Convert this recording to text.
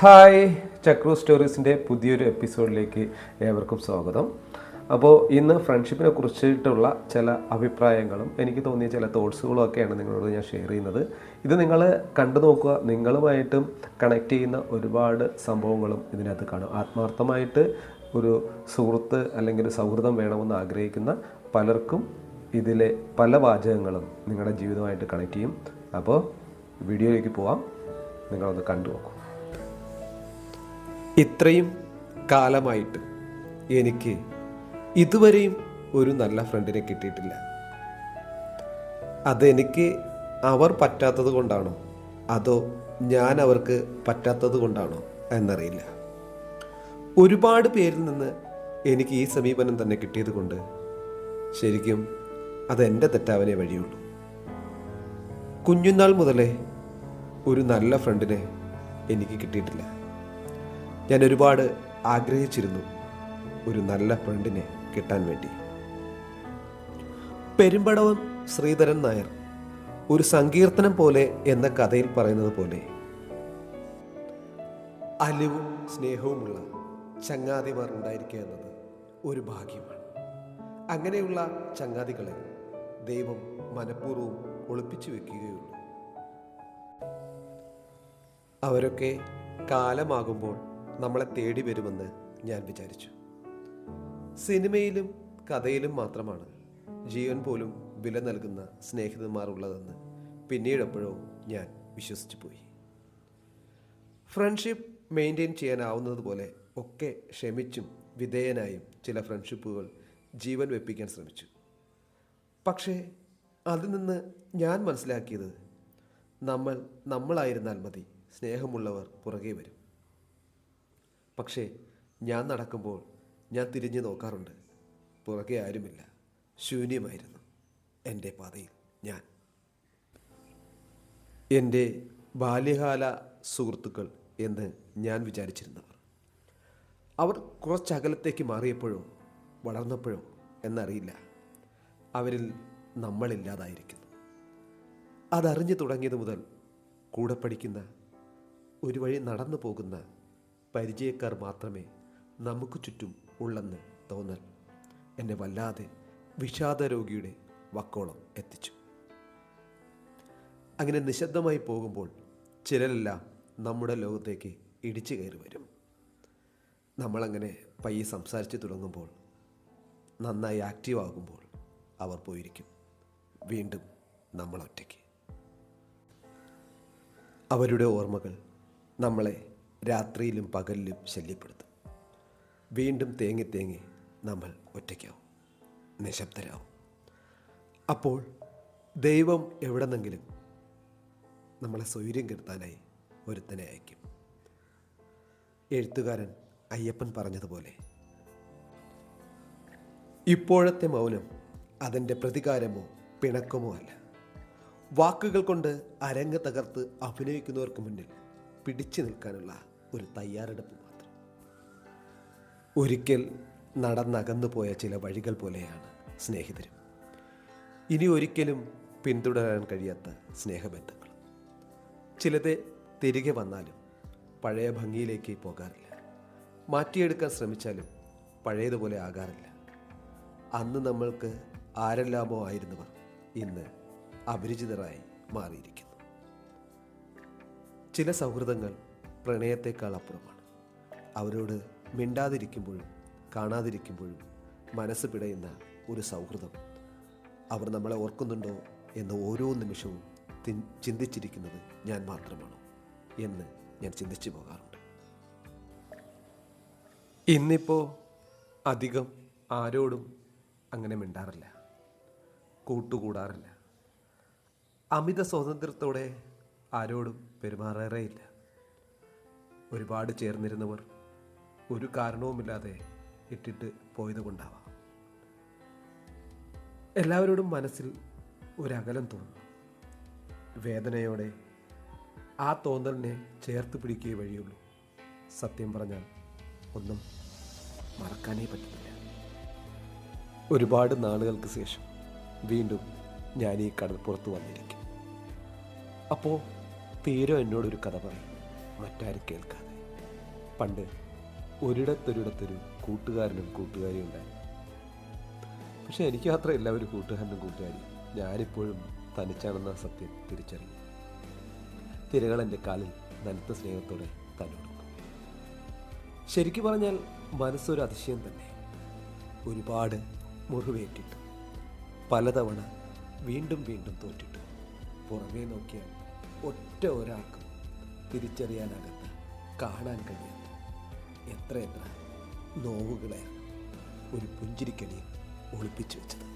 Hi ചക്രു സ്റ്റോറീസിന്റെ പുതിയൊരു എപ്പിസോഡിലേക്ക് ഏവർക്കും സ്വാഗതം. അപ്പോൾ ഇന്ന് ഫ്രണ്ട്ഷിപ്പിനെ കുറിച്ചിട്ടുള്ള ചില അഭിപ്രായങ്ങളും എനിക്ക് തോന്നിയ ചില തോട്ട്സുകളും ഒക്കെയാണ് നിങ്ങളോട് ഞാൻ ഷെയർ ചെയ്യുന്നത്. ഇത് നിങ്ങൾ കണ്ടു നോക്കുക. നിങ്ങളുമായിട്ടും കണക്ട് ചെയ്യുന്ന ഒരുപാട് സംഭവങ്ങളും ഇതിനകത്ത് കാണും. ആത്മാർത്ഥമായിട്ട് ഒരു സുഹൃത്ത് അല്ലെങ്കിൽ ഒരു സൗഹൃദം വേണമെന്ന് ആഗ്രഹിക്കുന്ന പലർക്കും ഇതിലെ പല വാചകങ്ങളും നിങ്ങളുടെ ജീവിതമായിട്ട് കണക്ട് ചെയ്യും. അപ്പോൾ വീഡിയോയിലേക്ക് പോവാം. നിങ്ങളൊന്ന് കണ്ടു നോക്കൂ. ഇത്രയും കാലമായിട്ട് എനിക്ക് ഇതുവരെയും ഒരു നല്ല ഫ്രണ്ടിനെ കിട്ടിയിട്ടില്ല. അതെനിക്ക് അവർ പറ്റാത്തത് കൊണ്ടാണോ? അതോ ഞാൻ അവർക്ക് പറ്റാത്തത് കൊണ്ടാണോ എന്നറിയില്ല. ഒരുപാട് പേരിൽ നിന്ന് എനിക്ക് ഈ സമീപനം തന്നെ കിട്ടിയത് കൊണ്ട് ശരിക്കും അതെന്റെ തെറ്റാവനെ വഴിയുള്ളൂ. കുഞ്ഞുനാൾ മുതലേ ഒരു നല്ല ഫ്രണ്ടിനെ എനിക്ക് കിട്ടിയിട്ടില്ല. ഞാൻ ഒരുപാട് ആഗ്രഹിച്ചിരുന്നു ഒരു നല്ല ഫ്രണ്ടിനെ കിട്ടാൻ വേണ്ടി. പെരുമ്പടവം ശ്രീധരൻ നായർ ഒരു സങ്കീർത്തനം പോലെ എന്ന കഥയിൽ പറയുന്നത് പോലെ അലിവും സ്നേഹവുമുള്ള ചങ്ങാതിമാർ ഉണ്ടായിരിക്കുക എന്നത് ഒരു ഭാഗ്യമാണ്. അങ്ങനെയുള്ള ചങ്ങാതികളെ ദൈവം മനഃപൂർവം ഒളിപ്പിച്ചു വെക്കുകയുള്ളൂ. അവരൊക്കെ കാലമാകുമ്പോൾ നമ്മളെ തേടി വരുമെന്ന് ഞാൻ വിചാരിച്ചു. സിനിമയിലും കഥയിലും മാത്രമാണ് ജീവൻ പോലും വില നൽകുന്ന സ്നേഹിതന്മാർ ഉള്ളതെന്ന് പിന്നീടെപ്പോഴോ ഞാൻ വിശ്വസിച്ചു പോയി. ഫ്രണ്ട്ഷിപ്പ് മെയിന്റെയിൻ ചെയ്യാനാവുന്നതുപോലെ ഒക്കെ ക്ഷമിച്ചും വിധേയനായും ചില ഫ്രണ്ട്ഷിപ്പുകൾ ജീവൻ വെപ്പിക്കാൻ ശ്രമിച്ചു. പക്ഷേ അതിൽ നിന്ന് ഞാൻ മനസ്സിലാക്കിയത് നമ്മൾ നമ്മളായിരുന്നാൽ മതി സ്നേഹമുള്ളവർ പുറകെ വരും. പക്ഷേ ഞാൻ നടക്കുമ്പോൾ ഞാൻ തിരിഞ്ഞു നോക്കാറുണ്ട്. പുറകെ ആരുമില്ല. ശൂന്യമായിരുന്നു. എന്റെ പാതയിൽ ഞാൻ. എന്റെ ബാല്യകാല സുഹൃത്തുക്കൾ എന്ന് ഞാൻ വിചാരിച്ചിരുന്നവർ. അവർ കുറച്ചകലത്തേക്ക് മാറിയപ്പോഴോ വളർന്നപ്പോഴോ എന്നറിയില്ല. അവരിൽ നമ്മളില്ലാതായിരിക്കുന്നു. അതറിഞ്ഞു തുടങ്ങിയത് മുതൽ കൂടെ പഠിക്കുന്ന ഒരു വഴി നടന്നു പോകുന്ന പരിചയക്കാർ മാത്രമേ നമുക്ക് ചുറ്റും ഉള്ളെന്ന് തോന്നൽ. എന്നെ വല്ലാതെ വിഷാദ രോഗിയുടെ വക്കോളം എത്തിച്ചു. അങ്ങനെ നിശബ്ദമായി പോകുമ്പോൾ ചിലരെല്ലാം നമ്മുടെ ലോകത്തേക്ക് ഇടിച്ചു കയറി വരും. നമ്മളങ്ങനെ പയ്യെ സംസാരിച്ച് തുടങ്ങുമ്പോൾ നന്നായി ആക്റ്റീവ് ആകുമ്പോൾ അവർ പോയിരിക്കും. വീണ്ടും നമ്മളൊറ്റയ്ക്ക്. അവരുടെ ഓർമ്മകൾ നമ്മളെ രാത്രിയിലും പകലിലും ശല്യപ്പെടുത്തും. വീണ്ടും തേങ്ങി തേങ്ങി നമ്മൾ ഒറ്റയ്ക്കാവും. നിശബ്ദരാവും. അപ്പോൾ ദൈവം എവിടെന്നെങ്കിലും നമ്മളെ സ്വൈര്യം കെടുത്താനായി ഒരുത്തനെ അയക്കും. എഴുത്തുകാരൻ അയ്യപ്പൻ പറഞ്ഞതുപോലെ. ഇപ്പോഴത്തെ മൗനം അതിന്റെ പ്രതികാരമോ പിണക്കമോ അല്ല. വാക്കുകൾ കൊണ്ട് അരങ്ങ് തകർത്ത് അഭിനയിക്കുന്നവർക്ക് മുന്നിൽ പിടിച്ചു നിൽക്കാനുള്ള ഒരു തയ്യാറെടുപ്പ് മാത്രം. ഒരിക്കൽ നടന്നകന്നു പോയ ചില വഴികൾ പോലെയാണ് സ്നേഹിതരും. ഇനി ഒരിക്കലും പിന്തുടരാൻ കഴിയാത്ത സ്നേഹബന്ധങ്ങൾ ചിലത് തിരികെ വന്നാലും പഴയ ഭംഗിയിലേക്ക് പോകാറില്ല. മാറ്റിയെടുക്കാൻ ശ്രമിച്ചാലും പഴയതുപോലെ ആകാറില്ല. അന്ന് നമ്മൾക്ക് ആരെല്ലാമോ ആയിരുന്നവർ ഇന്ന് അപരിചിതരായി മാറിയിരിക്കുന്നു. ചില സൗഹൃദങ്ങൾ പ്രണയത്തേക്കാൾ അപ്പുറമാണ്. അവരോട് മിണ്ടാതിരിക്കുമ്പോഴും കാണാതിരിക്കുമ്പോഴും മനസ്സ് പിടയുന്ന ഒരു സൗഹൃദം. അവർ നമ്മളെ ഓർക്കുന്നുണ്ടോ എന്ന് ഓരോ നിമിഷവും ചിന്തിച്ചിരിക്കുന്നത് ഞാൻ മാത്രമാണോ എന്ന് ഞാൻ ചിന്തിച്ചു പോകാറുണ്ട്. ഇന്നിപ്പോൾ അധികം ആരോടും അങ്ങനെ മിണ്ടാറില്ല. കൂട്ടുകൂടാറില്ല. അമിത സ്വാതന്ത്ര്യത്തോടെ ആരോടും പെരുമാറാറേയില്ല. ഒരുപാട് ചേർന്നിരുന്നവർ ഒരു കാരണവുമില്ലാതെ ഇട്ടിട്ട് പോയത് കൊണ്ടാവാം എല്ലാവരോടും മനസ്സിൽ ഒരകലം തോന്നും വേദനയോടെ ആ തോന്നലിനെ ചേർത്ത് പിടിക്കുകയേ വഴിയുള്ളൂ. സത്യം പറഞ്ഞാൽ ഒന്നും മറക്കാനേ പറ്റുന്നില്ല ഒരുപാട് നാളുകൾക്ക് ശേഷം വീണ്ടും ഞാൻ ഈ കടൽപ്പുറത്ത് വന്നിരിക്കും. അപ്പോൾ തീരോ എന്നോടൊരു കഥ പറയും. മറ്റാരും കേൾക്കാതെ. പണ്ട് ഒരിടത്തൊരിടത്തൊരു കൂട്ടുകാരനും കൂട്ടുകാരിയും ഉണ്ടായി. പക്ഷെ എനിക്ക് മാത്രമല്ല എല്ലാവരും കൂട്ടുകാരനും കൂട്ടുകാരി ഞാനിപ്പോഴും തനിച്ചാണെന്ന സത്യം തിരിച്ചറിഞ്ഞു. തിരകൾ എന്റെ കാലിൽ നനുത്ത സ്നേഹത്തോടെ തലോടുന്നു. ശരിക്കു പറഞ്ഞാൽ മനസ്സൊരു അതിശയം തന്നെ. ഒരുപാട് മുറിവേറ്റിട്ട്. പലതവണ വീണ്ടും വീണ്ടും തോറ്റിട്ട്. പുറമേ നോക്കിയാൽ ഒറ്റ ഒരാൾക്കും തിരിച്ചറിയാനാകാത്ത കാണാൻ കഴിയാത്ത എത്ര എത്ര നോവുകളെ ഒരു പുഞ്ചിരിക്കടിയിൽ ഒളിപ്പിച്ചു വെച്ചത്.